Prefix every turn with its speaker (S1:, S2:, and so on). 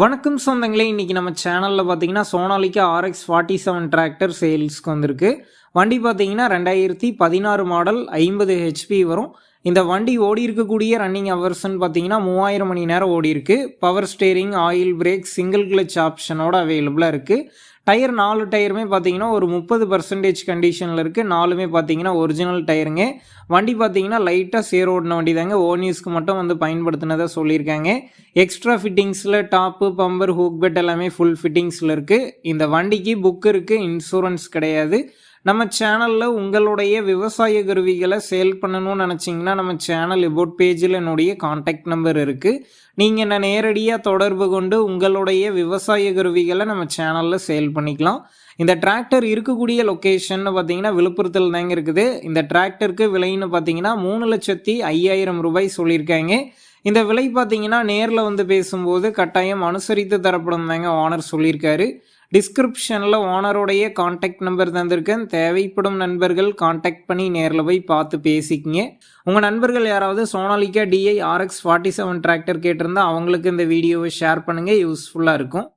S1: வணக்கம் சொந்தங்களே இன்றைக்கி நம்ம சேனலில் பார்த்தீங்கன்னா Sonalika RX forty seven tractor சேல்ஸ்க்கு வந்திருக்கு. வண்டி பார்த்தீங்கன்னா ரெண்டாயிரத்தி பதினாறு மாடல் ஐம்பது ஹெச்பி வரும். இந்த வண்டி ஓடி இருக்கக்கூடிய ரன்னிங் ஹவர்ஸ்ன்னு பார்த்தீங்கன்னா மூவாயிரம் மணி நேரம் ஓடி இருக்கு. Power steering oil brake single clutch ஆப்ஷனோட அவைலபிளாக இருக்குது டயர் நாலு டயருமே பார்த்தீங்கன்னா ஒரு முப்பது பர்சன்டேஜ் கண்டிஷனில் இருக்குது நாலுமே பார்த்தீங்கன்னா ஒரிஜினல் டயருங்க வண்டி பார்த்தீங்கன்னா லைட்டாக சேர் ஓடின வண்டி தாங்க ஓனியூஸ்க்கு மட்டும் வந்து பயன்படுத்தினதாக சொல்லியிருக்காங்க. எக்ஸ்ட்ரா ஃபிட்டிங்ஸில் டாப்பு பம்பர் ஹூக் பெட் எல்லாமே ஃபுல் ஃபிட்டிங்ஸில் இருக்குது இந்த வண்டிக்கு புக் இருக்குது இன்சூரன்ஸ் கிடையாது. நம்ம சேனலில் உங்களுடைய விவசாய கருவிகளை சேல் பண்ணணும்னு நினச்சிங்கன்னா நம்ம சேனல் எபோட் பேஜில் என்னுடைய காண்டாக்ட் நம்பர் இருக்குது நீங்கள் என்ன நேரடியாக தொடர்பு கொண்டு உங்களுடைய விவசாய கருவிகளை நம்ம சேனலில் சேல் பண்ணிக்கலாம். இந்த டிராக்டர் இருக்கக்கூடிய லொக்கேஷன் பார்த்தீங்கன்னா விழுப்புரத்தில் தாங்க இருக்குது. இந்த டிராக்டருக்கு விலைன்னு பார்த்தீங்கன்னா மூணு லட்சத்தி ஐயாயிரம் ரூபாய் சொல்லியிருக்காங்க. இந்த விலை பார்த்தீங்கன்னா நேரில் வந்து பேசும்போது கட்டாயம் அனுசரித்து தரப்படும் தாங்க ஓனர் சொல்லியிருக்காரு. டிஸ்கிரிப்ஷனில் ஓனருடைய காண்டாக்ட் நம்பர் தந்திருக்கேன். தேவைப்படும் நண்பர்கள் காண்டாக்ட் பண்ணி நேரில் போய் பார்த்து பேசிக்கிங்க. உங்கள் நண்பர்கள் யாராவது Sonalika DI RX forty seven tractor கேட்டிருந்தா அவங்களுக்கு இந்த வீடியோவை ஷேர் பண்ணுங்கள் யூஸ்ஃபுல்லாக இருக்கும்.